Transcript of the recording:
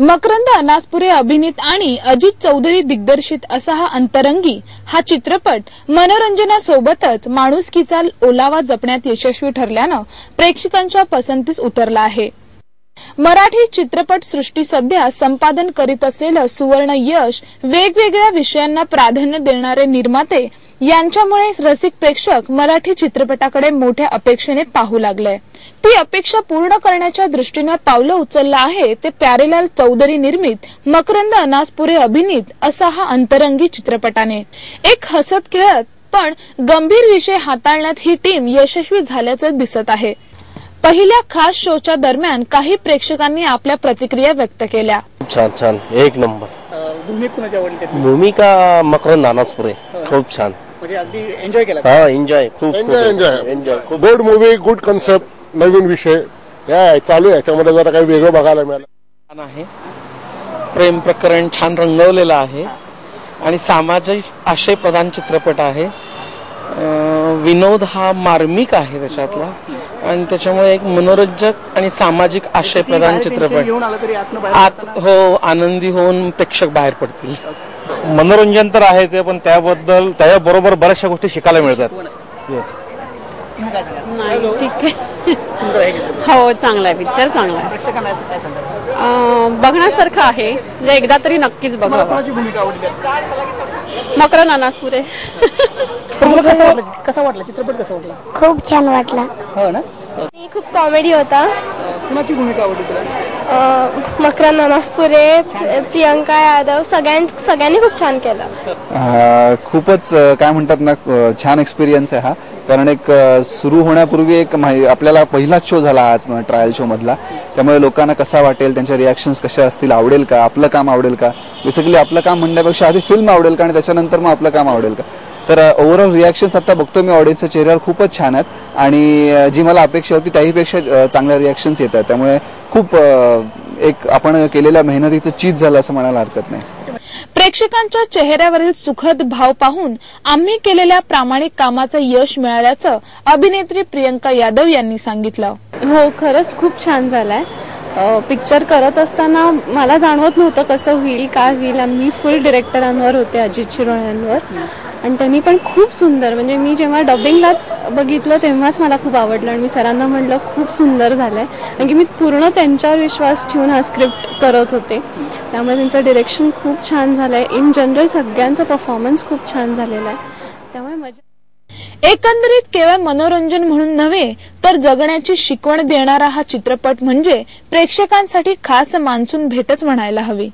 मकरंद अनासपुरे अभिनीत आणि अजित चौधरी दिग्दर्शित असा हा अंतरंगी हा चित्रपट मनोरंजनासोबतच माणुसकीचा ओलावा जपण्यात यशस्वी ठरल्यानं प्रेक्षकांच्या पसंतीस उतरला आहे. मराठी चित्रपट सृष्टी सध्या संपादन करीत असलेलं सुवर्ण यश वेगवेगळ्या विषयांना प्राधान्य देणारे निर्माते यांच्यामुळे रसिक प्रेक्षक मराठी चित्रपटाकडे मोठ्या अपेक्षेने पाहू लागले. ती अपेक्षा पूर्ण करण्याच्या दृष्टीनं पावलं उचललं आहे ते प्यारेलाल चौधरी निर्मित मकरंद अनासपुरे अभिनीत असा हा अंतरंगी चित्रपटाने. एक हसत खेळत पण गंभीर विषय हाताळण्यात ही टीम यशस्वी झाल्याचं दिसत आहे. पहिल्या खास शोच्या दरम्यान काही प्रेक्षकांनी आपल्या प्रतिक्रिया व्यक्त केल्या. छान छान. एक नंबर. भूमिका मकरंद नानासपुरे खूप छान. म्हणजे अगदी एन्जॉय केला का? हा एन्जॉय खूप एन्जॉय एन्जॉय एन्जॉय खूप. गुड मूवी गुड कन्सेप्ट नवीन विषय. या चालू आहे. याच्यामध्ये जरा काही वेगळं बघायला मिळालं. छान आहे. प्रेम प्रकरण छान रंगवलेलं आहे. आणि सामाजिक आशयप्रधान चित्रपट आहे. अं, विनोद हा मार्मिक आहे त्याच्यातला. आणि त्याच्यामुळे एक मनोरंजक आणि सामाजिक बाहेर tension चित्रपट घेऊन आला तरी आतनं बाहेर आत हो आनंदी होऊन प्रेक्षक बाहेर पडतील. मनोरंजन तर आहे ते पण त्याबद्दल त्याच्याबरोबर बऱ्याचशा गोष्टी शिकायला मिळतात. येस? नाही ठीक आहे. सुंदर आहे की? हो चांगला आहे पिक्चर चांगला आहे. प्रेक्षकांना असं काय सांगाल अं, बघण्यासारखं आहे. म्हणजे एकदा तरी नक्कीच तुम्हाला बघावं. कोणाची भूमिका आवडली त्यात? मकर नानासपुरे. तुम्हाला कसा वाटला कसा वाटला? चित्रपट कसा वाटला? खूप छान वाटला. हो ना? खूप कॉमेडी होता. कुणाची भूमिका आवडली तुला? मकरंद अनासपुरे प्रियंका यादव सगळ्यां सगळ्यांनी खूप छान केलं. खूपच काय म्हणतात ना छान एक्सपिरियन्स आहे हा. कारण एक सुरू होण्यापूर्वी एक माहि- आपल्याला पहिलाच शो झाला आज ट्रायल शो मधला. त्यामुळे लोकांना कसा वाटेल त्यांच्या रिॲक्शन्स कशा असतील आवडेल का? आपलं काम आवडेल का? बेसिकली आपलं काम म्हणण्यापेक्षा आधी फिल्म आवडेल का? आणि त्याच्यानंतर मग आपलं काम आवडेल का? तर ओव्हरऑल रिॲक्शन्स आता बघतो मी ऑडियन्सच्या चेहऱ्यावर खूपच छान आहेत. आणि जी मला अपेक्षा होती त्याहीपेक्षा चांगल्या रिॲक्शन्स येतात त्यामुळे खूप एक आपण केलेल्या मेहनतीचं चीज झालं असं म्हणायला हरकत नाही. प्रेक्षकांच्या चेहऱ्यावरील सुखद भाव पाहून आम्ही केलेल्या प्रामाणिक कामाचं यश मिळाल्याचं अभिनेत्री प्रियंका यादव यांनी सांगितलं. हो खरंच खूप छान झालाय. पिक्चर करत असताना मला जाणवत नव्हतं कसं होईल काय होईल. मी फुल डिरेक्टरांवर होते अजित शिरोळ्यांवर. आणि त्यांनी पण खूप सुंदर म्हणजे मी जेव्हा डबिंगलाच बघितलं तेव्हाच मला खूप आवडलं. आणि मी सरांना म्हटलं खूप सुंदर झालं आहे कारण की मी पूर्ण त्यांच्यावर विश्वास ठेवून हा स्क्रिप्ट करत होते. त्यामुळे त्यांचं डिरेक्शन खूप छान झालं आहे इन जनरल सगळ्यांचं परफॉर्मन्स खूप छान झालेला आहे. एकंदरीत केवळ मनोरंजन म्हणून नव्हे तर जगण्याची शिकवण देणारा हा चित्रपट म्हणजे प्रेक्षकांसाठी खास मान्सून भेटच म्हणायला हवी.